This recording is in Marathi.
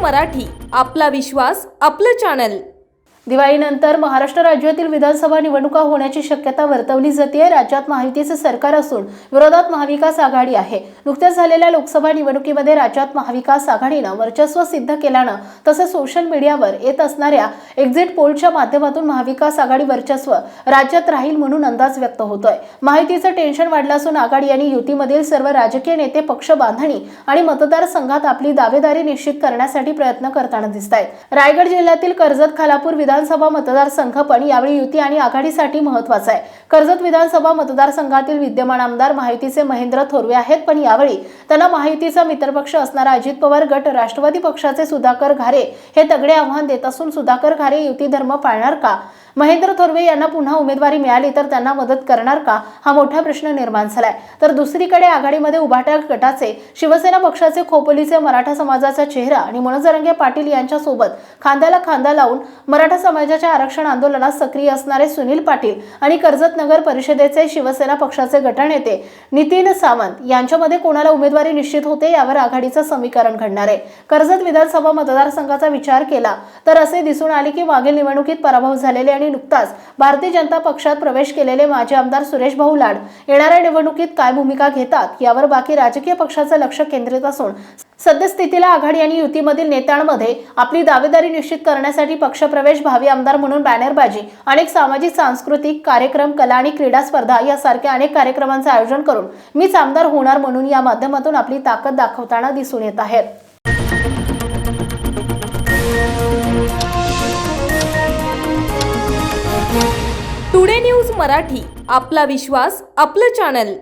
मराठी आपला विश्वास आपलं चॅनल. दिवाळीनंतर महाराष्ट्र राज्यातील विधानसभा निवडणुका होण्याची शक्यता वर्तवली जाते राज्यात महायुतीचे सरकार असून विरोधात महाविकास आघाडी आहे. नुकत्याच झालेल्या लोकसभा निवडणुकीमध्ये राज्यात महाविकास आघाडीनं वर्चस्व सिद्ध केल्यानं तसंच सोशल मीडियावर येत असणाऱ्या एक्झिट पोलच्या माध्यमातून महाविकास आघाडी वर्चस्व राज्यात राहील म्हणून अंदाज व्यक्त होतोय. माहितीचं टेन्शन वाढलं असून आघाडी आणि युतीमधील सर्व राजकीय नेते पक्ष बांधणी आणि मतदारसंघात आपली दावेदारी निश्चित करण्यासाठी प्रयत्न करताना दिसत आहेत रायगड जिल्ह्यातील कर्जत खालापूर विधान विधानसभा मतदारसंघ पण यावेळी युती आणि आघाडीसाठी महत्त्वाचा आहे. कर्जत विधानसभा मतदारसंघातील विद्यमान आमदार महायुतीचे महेंद्र थोरवे आहेत पण यावेळी त्यांना महायुतीचा मित्रपक्ष असणारा अजित पवार गट राष्ट्रवादी पक्षाचे सुधाकर घारे हे तगडे आव्हान देत असून सुधाकर घारे युती धर्म पाळणार का? महेंद्र थोरवे यांना पुन्हा उमेदवारी मिळाली तर त्यांना मदत करणार का? हा मोठा प्रश्न निर्माण झालाय. तर दुसरीकडे आघाडीमध्ये उभाट्या गटाचे शिवसेना पक्षाचे खोपोलीचे मराठा समाजाचा चेहरा आणि मनोजरंगे पाटील यांच्या सोबत खांद्याला खांदा लावून मराठा समाजाच्या आरक्षण आंदोलनात सक्रिय असणारे सुनील पाटील आणि कर्जत नगर परिषदेचे शिवसेना पक्षाचे गटनेते नितीन सावंत यांच्यामध्ये कोणाला उमेदवारी निश्चित होते यावर आघाडीचं समीकरण घडणार आहे. कर्जत विधानसभा मतदारसंघाचा विचार केला तर असे दिसून आले की मागील निवडणुकीत पराभव झालेले आणि नुकताच भारतीय जनता पक्षात प्रवेश केलेले माजी आमदार सुरेश भाऊ लाड येणाऱ्या निवडणुकीत काय भूमिका घेतात यावर बाकी राजकीय पक्षाचं लक्ष केंद्रित असून सद्यस्थितीला आघाडी आणि युतीमधील नेत्यांमध्ये आपली दावेदारी निश्चित करण्यासाठी पक्षप्रवेश भावी आमदार म्हणून बॅनरबाजी अनेक सामाजिक सांस्कृतिक कार्यक्रम कला आणि क्रीडा स्पर्धा यासारख्या अनेक कार्यक्रमांचं आयोजन करून मीच आमदार होणार म्हणून या माध्यमातून आपली ताकद दाखवताना दिसून येत आहेत. मराठी आपला विश्वास आपलं चॅनल.